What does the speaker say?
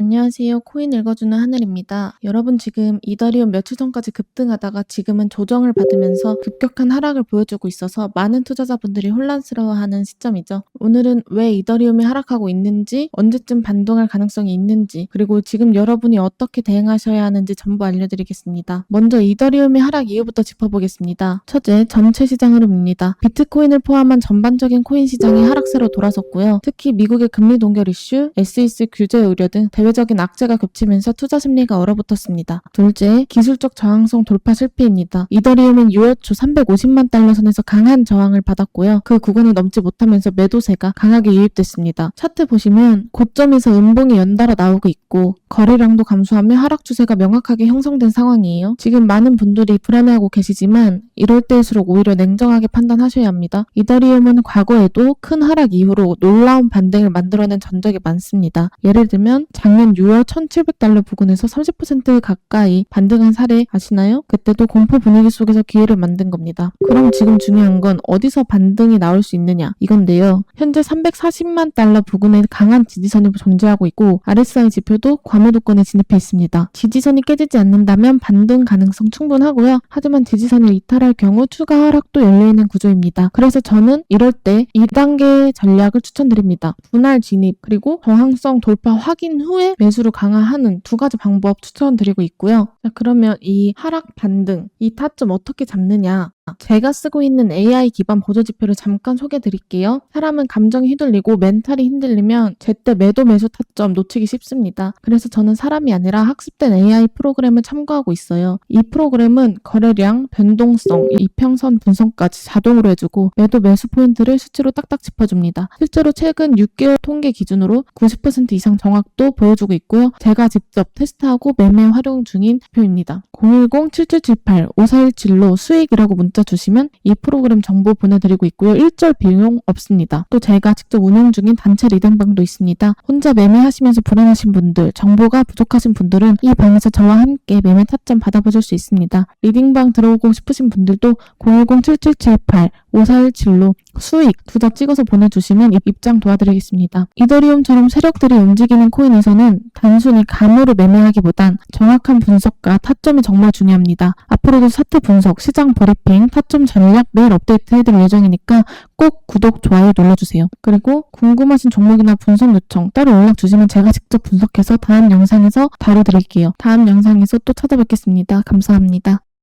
안녕하세요. 코인 읽어주는 하늘입니다. 여러분 지금 이더리움 며칠 전까지 급등하다가 지금은 조정을 받으면서 급격한 하락을 보여주고 있어서 많은 투자자분들이 혼란스러워하는 시점이죠. 오늘은 왜 이더리움이 하락하고 있는지, 언제쯤 반동할 가능성이 있는지, 그리고 지금 여러분이 어떻게 대응하셔야 하는지 전부 알려드리겠습니다. 먼저 이더리움의 하락 이유부터 짚어보겠습니다. 첫째, 전체 시장 흐름입니다. 비트코인을 포함한 전반적인 코인 시장이 하락세로 돌아섰고요. 특히 미국의 금리 동결 이슈, SEC 규제 우려 등 대외적인 악재가 겹치면서 투자 심리가 얼어붙었습니다. 둘째, 기술적 저항성 돌파 실패입니다. 이더리움은 6월 초 350만 달러 선에서 강한 저항을 받았고요. 그 구간을 넘지 못하면서 매도세 가 강하게 유입됐습니다. 차트 보시면 고점에서 음봉이 연달아 나오고 있고 거래량도 감소하며 하락 추세가 명확하게 형성된 상황이에요. 지금 많은 분들이 불안해하고 계시지만 이럴 때일수록 오히려 냉정하게 판단하셔야 합니다. 이더리움은 과거에도 큰 하락 이후로 놀라운 반등을 만들어낸 전적이 많습니다. 예를 들면 작년 6월 1700달러 부근에서 30% 가까이 반등한 사례 아시나요? 그때도 공포 분위기 속에서 기회를 만든 겁니다. 그럼 지금 중요한 건 어디서 반등이 나올 수 있느냐 이건데요. 현재 340만 달러 부근에 강한 지지선이 존재하고 있고 RSI 지표도 과매도권에 진입해 있습니다. 지지선이 깨지지 않는다면 반등 가능성 충분하고요. 하지만 지지선을 이탈할 경우 추가 하락도 열려있는 구조입니다. 그래서 저는 이럴 때 2단계 전략을 추천드립니다. 분할 진입 그리고 저항성 돌파 확인 후에 매수를 강화하는 두 가지 방법 추천드리고 있고요. 자, 그러면 이 하락 반등, 이 타점 어떻게 잡느냐? 제가 쓰고 있는 AI 기반 보조 지표를 잠깐 소개해 드릴게요. 사람은 감정이 휘둘리고 멘탈이 흔들리면 제때 매도 매수 타점 놓치기 쉽습니다. 그래서 저는 사람이 아니라 학습된 AI 프로그램을 참고하고 있어요. 이 프로그램은 거래량, 변동성, 이평선 분석까지 자동으로 해주고 매도 매수 포인트를 수치로 딱딱 짚어줍니다. 실제로 최근 6개월 통계 기준으로 90% 이상 정확도 보여주고 있고요. 제가 직접 테스트하고 매매 활용 중인 지표입니다. 010-7778-5417로 수익이라고 문자 주시면 이 프로그램 정보 보내드리고 있고요. 일절 비용 없습니다. 또 제가 직접 운영 중인 단체 리딩방도 있습니다. 혼자 매매하시면서 불안하신 분들, 정보가 부족하신 분들은 이 방에서 저와 함께 매매 타점 받아보실 수 있습니다. 리딩방 들어오고 싶으신 분들도 010-7778-5417로 수익 두자 찍어서 보내주시면 입- 입장 도와드리겠습니다. 이더리움처럼 세력들이 움직이는 코인에서는 단순히 감으로 매매하기보단 정확한 분석과 타점이 정말 중요합니다. 앞으로도 사태 분석, 시장 브리핑, 타점 전략 매일 업데이트 해드릴 예정이니까 꼭 구독, 좋아요 눌러주세요. 그리고 궁금하신 종목이나 분석 요청 따로 연락 주시면 제가 직접 분석해서 다음 영상에서 다뤄드릴게요. 다음 영상에서 또 찾아뵙겠습니다. 감사합니다.